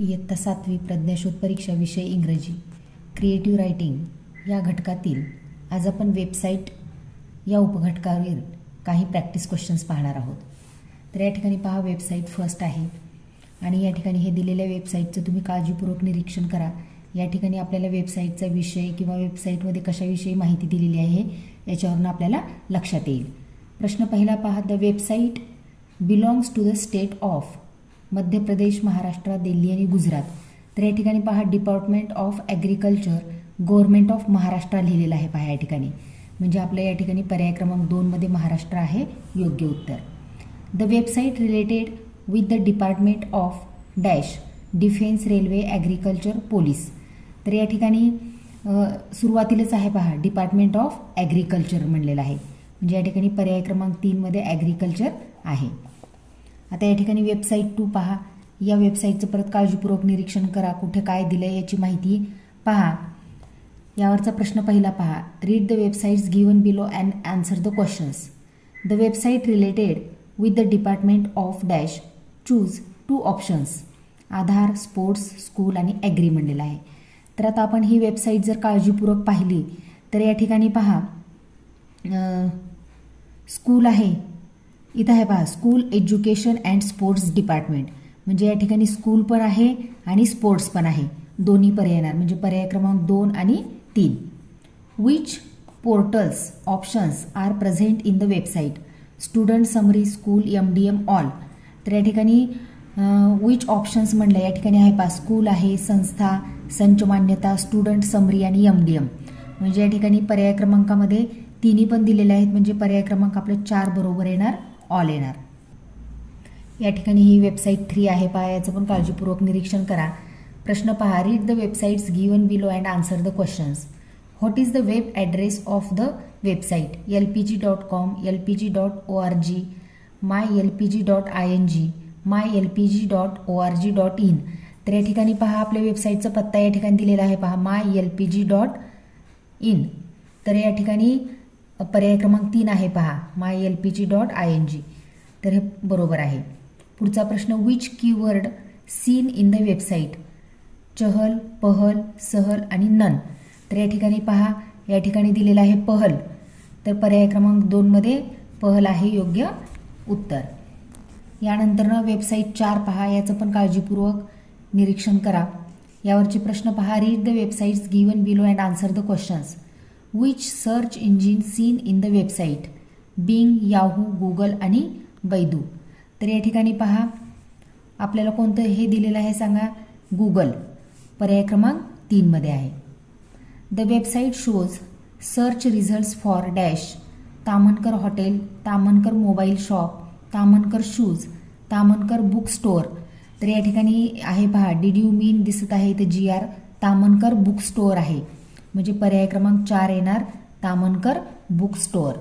इयत्ता सातवी प्रज्ञाशोध परीक्षा विषय इंग्रजी. क्रिएटिव्ह रायटिंग या घटकातील आज आपण वेबसाईट या उपघटकावर काही प्रॅक्टिस क्वेश्चन्स पाहणार आहोत. तर या ठिकाणी पहा वेबसाईट फर्स्ट आहे. आणि या ठिकाणी हे दिलेल्या वेबसाईटचं तुम्ही काळजीपूर्वक निरीक्षण करा. या ठिकाणी आपल्याला वेबसाईटचा विषय किंवा वेबसाईटमध्ये कशाविषयी माहिती दिलेली आहे याच्यावरून आपल्याला लक्षात येईल. प्रश्न पहिला पहा the website belongs to the state of Madhya Pradesh Maharashtra Delhi आणि गुजरात. तर या ठिकाणी पहा department of agriculture government of Maharashtra लिहिलेलं आहे पहा या ठिकाणी. म्हणजे आपल्या या ठिकाणी पर्याय क्रमांक दोनमध्ये महाराष्ट्र आहे योग्य उत्तर. The website related with the department of dash defence railway agriculture police तर या ठिकाणी सुरुवातीलाच आहे पहा डिपार्टमेंट ऑफ ॲग्रिकल्चर म्हणलेलं आहे. म्हणजे या ठिकाणी पर्याय क्रमांक तीनमध्ये ॲग्रिकल्चर आहे. आता या ठिकाणी वेबसाईट टू पहा. या वेबसाईटचं परत काळजीपूर्वक निरीक्षण करा. कुठे काय दिलं आहे याची माहिती पहा. यावरचा प्रश्न पहिला पहा. Read the websites given below and answer the questions the website related with the department of dash choose two options Aadhaar sports school आणि ॲग्री म्हणलेलं आहे. तर आता आपण ही वेबसाईट जर काळजीपूर्वक पाहिली तर या ठिकाणी पहा. स्कूल आहे. इथं आहे पहा school education and sports department म्हणजे या ठिकाणी स्कूल पण आहे आणि स्पोर्ट्स पण आहे. दोन्ही पर्याय येणार. म्हणजे पर्याय क्रमांक दोन आणि तीन. Which portals options are present in the website student summary school M D M all तर या ठिकाणी विच ऑप्शन्स म्हणलं या ठिकाणी आहे पा स्कूल आहे संस्था संच मान्यता स्टुडंट समरी आणि एम डी एम म्हणजे या ठिकाणी पर्याय क्रमांकामध्ये तिन्ही पण दिलेले आहेत. म्हणजे पर्याय क्रमांक आपलं चार बरोबर येणार. ऑल येणार या ठिकाणी ही वेबसाईट थ्री आहे पहा याचं पण काळजीपूर्वक निरीक्षण करा. प्रश्न पहा read the websites given below and answer the questions what is the web address of the website L P G dot com L P G dot O R G my L P G dot I N G my L P G dot O R G dot in तर या ठिकाणी पहा आपल्या वेबसाईटचा पत्ता या ठिकाणी दिलेला आहे पहा my L P G dot in तर या ठिकाणी पर्याय क्रमांक तीन आहे पहा. My L P G dot I N G तर हे बरोबर आहे. पुढचा प्रश्न which keyword seen in the website Chahal Pahal Sahal आणि नन. तर या ठिकाणी पहा या ठिकाणी दिलेलं आहे पहल. तर पर्याय क्रमांक दोनमध्ये पहल आहे योग्य उत्तर. यानंतरनं वेबसाईट चार पहा याचं पण काळजीपूर्वक निरीक्षण करा. यावरचे प्रश्न पहा read the websites given below and answer the questions which search engine seen in the website Bing Yahoo Google आणि बैदू तर या ठिकाणी पहा. आपल्याला कोणतं हे दिलेलं आहे सांगा? गुगल पर्याय क्रमांक तीनमध्ये आहे. The website shows search results for dash Tamankar hotel Tamankar mobile shop Tamankar shoes Tamankar book store तर या ठिकाणी आहे पहा. डीड यू मीन दिसत आहे इथे जी आर तामनकर बुक स्टोअर आहे. म्हणजे पर्याय क्रमांक चार येणार तामनकर बुक स्टोअर.